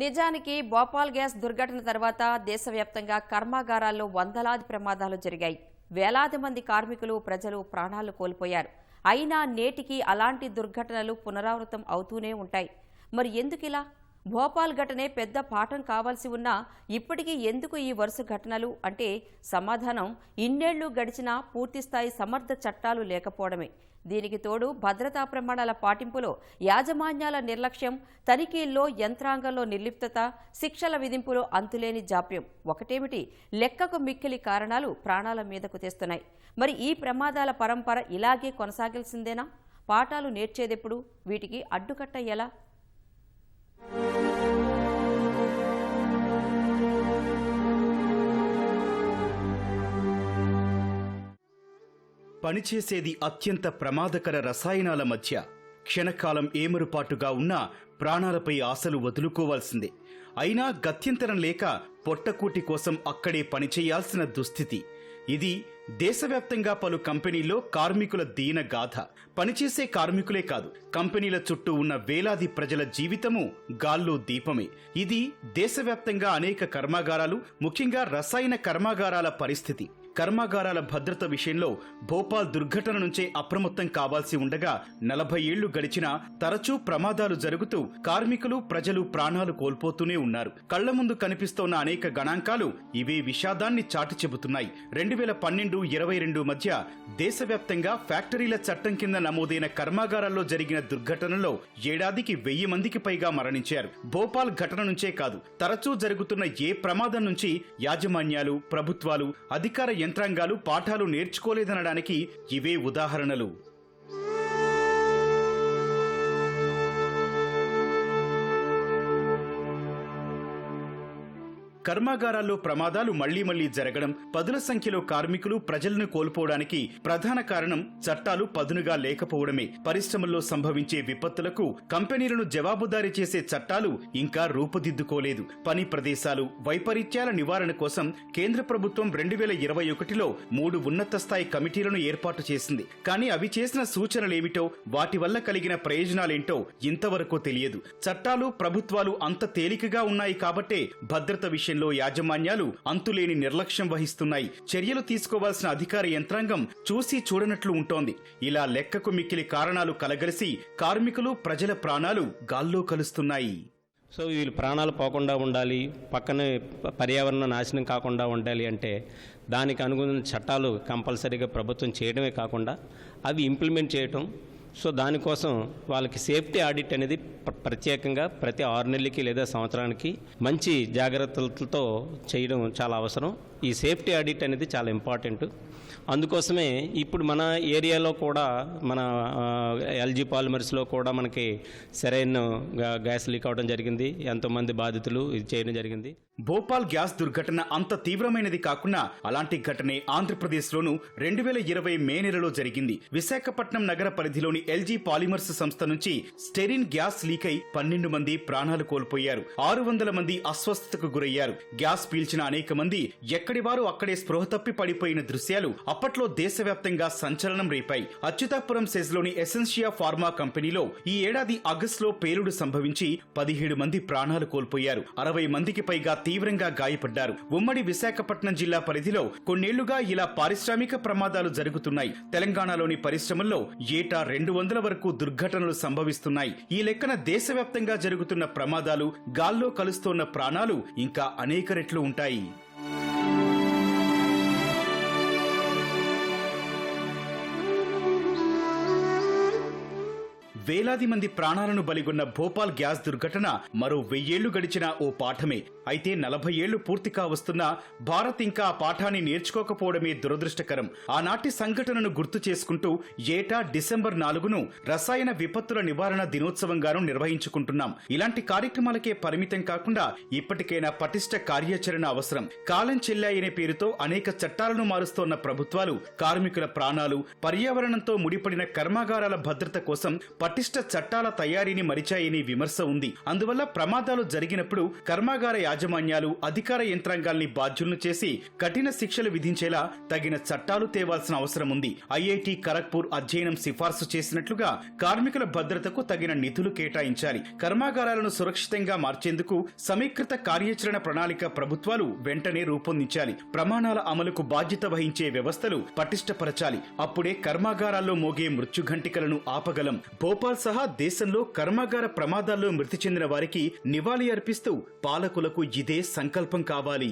నిజానికి భోపాల్ గ్యాస్ దుర్ఘటన తర్వాత దేశవ్యాప్తంగా కర్మాగారాల్లో వందలాది ప్రమాదాలు జరిగాయి. వేలాది మంది కార్మికులు ప్రజలు ప్రాణాలు కోల్పోయారు. అయినా నేటికి అలాంటి దుర్ఘటనలు పునరావృతం అవుతూనే ఉంటాయి. మరి ఎందుకిలా భోపాల్ ఘటనే పెద్ద పాఠం కావాల్సి ఉన్నా ఇప్పటికీ ఎందుకు ఈ వరుస ఘటనలు? అంటే సమాధానం ఇన్నేళ్ళు గడిచినా పూర్తిస్థాయి సమర్థ చట్టాలు లేకపోవడమే. దీనికి తోడు భద్రతా ప్రమాణాల పాటింపులో యాజమాన్యాల నిర్లక్ష్యం తనిఖీల్లో యంత్రాంగంలో నిర్లిప్తత శిక్షల విధింపులో అంతులేని జాప్యం. ఒకటేమిటి? లెక్కకు మిక్కిలి కారణాలు ప్రాణాల మీదకు తెస్తున్నాయి. మరి ఈ ప్రమాదాల పరంపర ఇలాగే కొనసాగాల్సిందేనా? పాఠాలు నేర్చేదెప్పుడు? వీటికి అడ్డుకట్ట ఎలా? పనిచేసేది అత్యంత ప్రమాదకర రసాయనాల మధ్య క్షణకాలం ఏమరుపాటుగా ఉన్నా ప్రాణాలపై ఆశలు వదులుకోవాల్సిందే. అయినా గత్యంతరం లేక పొట్టకూటి కోసం అక్కడే పనిచేయాల్సిన దుస్థితి. ఇది దేశవ్యాప్తంగా పలు కంపెనీల్లో కార్మికుల దీన గాథ. పనిచేసే కార్మికులే కాదు కంపెనీల చుట్టూ ఉన్న వేలాది ప్రజల జీవితము గాల్లో దీపమే. ఇది దేశవ్యాప్తంగా అనేక కర్మాగారాలు ముఖ్యంగా రసాయన కర్మాగారాల పరిస్థితి. కర్మాగారాల భద్రత విషయంలో భోపాల్ దుర్ఘటన నుంచే అప్రమత్తం కావాల్సి ఉండగా నలభై ఏళ్ళు గడిచినా తరచూ ప్రమాదాలు జరుగుతూ కార్మికులు ప్రజలు ప్రాణాలు కోల్పోతూనే ఉన్నారు. కళ్ళ ముందు కనిపిస్తోన్న అనేక గణాంకాలు ఇవే విషాదాన్ని చాటి చెబుతున్నాయి. రెండు వేల పన్నెండు ఇరవై రెండు మధ్య దేశవ్యాప్తంగా ఫ్యాక్టరీల చట్టం కింద నమోదైన కర్మాగారాల్లో జరిగిన దుర్ఘటనలో ఏడాదికి వెయ్యి మందికి పైగా మరణించారు. భోపాల్ ఘటన నుంచే కాదు తరచూ జరుగుతున్న ఏ ప్రమాదం నుంచి యాజమాన్యాలు ప్రభుత్వాలు అధికార యంత్రాంగాలు పాఠాలు నేర్చుకోలేదనడానికి ఇవే ఉదాహరణలు. కర్మాగారాల్లో ప్రమాదాలు మళ్ళీ మళ్ళీ జరగడం పదుల సంఖ్యలో కార్మికులు ప్రజలను కోల్పోవడానికి ప్రధాన కారణం చట్టాలు పదునుగా లేకపోవడమే. పరిశ్రమల్లో సంభవించే విపత్తులకు కంపెనీలను జవాబుదారీ చేసే చట్టాలు ఇంకా రూపుదిద్దుకోలేదు. పని ప్రదేశాలు వైపరీత్యాల నివారణ కోసం కేంద్ర ప్రభుత్వం రెండు వేల ఇరవై ఒకటిలో మూడు ఉన్నత స్థాయి కమిటీలను ఏర్పాటు చేసింది. కానీ అవి చేసిన సూచనలేమిటో వాటి వల్ల కలిగిన ప్రయోజనాలేంటో ఇంతవరకు తెలియదు. చట్టాలు ప్రభుత్వాలు అంత తేలికగా ఉన్నాయి కాబట్టే భద్రత విషయం విషయంలో యాజమాన్యాలు అంతులేని నిర్లక్ష్యం వహిస్తున్నాయి. చర్యలు తీసుకోవాల్సిన అధికార యంత్రాంగం చూసి చూడనట్లు ఉంటోంది. ఇలా లెక్కకు మిక్కిలి కారణాలు కలగలిసి కార్మికులు ప్రజల ప్రాణాలు గాల్లో కలుస్తున్నాయి. సో వీళ్ళు ప్రాణాలు పోకుండా ఉండాలి పక్కనే పర్యావరణ నాశనం కాకుండా ఉండాలి అంటే దానికి అనుగుణ చట్టాలు కంపల్సరీగా ప్రభుత్వం చేయడమే కాకుండా అవి ఇంప్లిమెంట్ చేయటం సో దానికోసం వాళ్ళకి సేఫ్టీ ఆడిట్ అనేది ప్రత్యేకంగా ప్రతి ఆరు నెలలకి లేదా సంవత్సరానికి మంచి జాగ్రత్తలతో చేయడం చాలా అవసరం. ఈ సేఫ్టీ ఆడిట్ అనేది చాలా ఇంపార్టెంట్. అందుకోసమే ఇప్పుడు మన ఏరియాలో కూడా మన ఎల్జీ పాలిమర్స్లో కూడా మనకి సరైన గ్యాస్ లీక్ అవడం జరిగింది. ఎంతోమంది బాధితులు ఇది చేయడం జరిగింది. భోపాల్ గ్యాస్ దుర్ఘటన అంత తీవ్రమైనది కాకుండా అలాంటి ఘటనే ఆంధ్రప్రదేశ్లోనూ రెండు వేల ఇరవై మే నెలలో జరిగింది. విశాఖపట్నం నగర పరిధిలోని ఎల్జీ పాలిమర్స్ సంస్థ నుంచి స్టెరిన్ గ్యాస్ లీక్ అయి పన్నెండు మంది ప్రాణాలు కోల్పోయారు. ఆరు వందల మంది అస్వస్థతకు గురయ్యారు. గ్యాస్ పీల్చిన అనేక మంది ఎక్కడి వారు అక్కడే స్పృహ తప్పి పడిపోయిన దృశ్యాలు అప్పట్లో దేశవ్యాప్తంగా సంచలనం రేపాయి. అచ్యుతాపురం సెజ్లోని ఎసెన్షియా ఫార్మా కంపెనీలో ఈ ఏడాది ఆగస్టులో పేలుడు సంభవించి పదిహేడు మంది ప్రాణాలు కోల్పోయారు. అరవై మందికి పైగా తీవ్రంగా గాయపడ్డారు. ఉమ్మడి విశాఖపట్నం జిల్లా పరిధిలో కొన్నేళ్ళుగా ఇలా పారిశ్రామిక ప్రమాదాలు జరుగుతున్నాయి. తెలంగాణలోని పరిశ్రమల్లో ఏటా రెండు వందల వరకు దుర్ఘటనలు సంభవిస్తున్నాయి. ఈ లెక్కన దేశవ్యాప్తంగా జరుగుతున్న ప్రమాదాలు గాల్లో కలుస్తోన్న ప్రాణాలు ఇంకా అనేక రెట్లు ఉంటాయి. వేలాది మంది ప్రాణాలను బలిగొన్న భోపాల్ గ్యాస్ దుర్ఘటన మరో వెయ్యేళ్ళు గడిచిన ఓ పాఠమే. అయితే నలభై ఏళ్ళు పూర్తి కావస్తున్నా భారత్ ఇంకా ఆ పాఠాన్ని నేర్చుకోకపోవడమే దురదృష్టకరం. ఆనాటి సంఘటనను గుర్తు చేసుకుంటూ ఏటా డిసెంబర్ నాలుగును రసాయన విపత్తుల నివారణ దినోత్సవంగాను నిర్వహించుకుంటున్నాం. ఇలాంటి కార్యక్రమాలకే పరిమితం కాకుండా ఇప్పటికైనా పటిష్ట కార్యాచరణ అవసరం. కాలం చెల్లాయనే పేరుతో అనేక చట్టాలను మారుస్తోన్న ప్రభుత్వాలు కార్మికుల ప్రాణాలు పర్యావరణంతో ముడిపడిన కర్మాగారాల భద్రత కోసం పటిష్ట చట్టాల తయారీని మరిచాయని విమర్శ ఉంది. అందువల్ల ప్రమాదాలు జరిగినప్పుడు కర్మాగార యాజమాన్యాలు అధికార యంత్రాంగాల్ని బాధ్యులను చేసి కఠిన శిక్షలు విధించేలా తగిన చట్టాలు తేవాల్సిన అవసరం ఉంది. ఐఐటి ఖరగ్పూర్ అధ్యయనం సిఫార్సు చేసినట్లుగా కార్మికుల భద్రతకు తగిన నిధులు కేటాయించాలి. కర్మాగారాలను సురక్షితంగా మార్చేందుకు సమీకృత కార్యాచరణ ప్రణాళిక ప్రభుత్వాలు వెంటనే రూపొందించాలి. ప్రమాణాల అమలుకు బాధ్యత వహించే వ్యవస్థలు పటిష్టపరచాలి. అప్పుడే కర్మాగారాల్లో మోగే మృత్యుఘంటికలను ఆపగలం. భోపాల్ సహా దేశంలో కర్మాగార ప్రమాదాల్లో మృతి చెందిన వారికి నివాళి అర్పిస్తూ పాలకులకు ఇదే సంకల్పం కావాలి.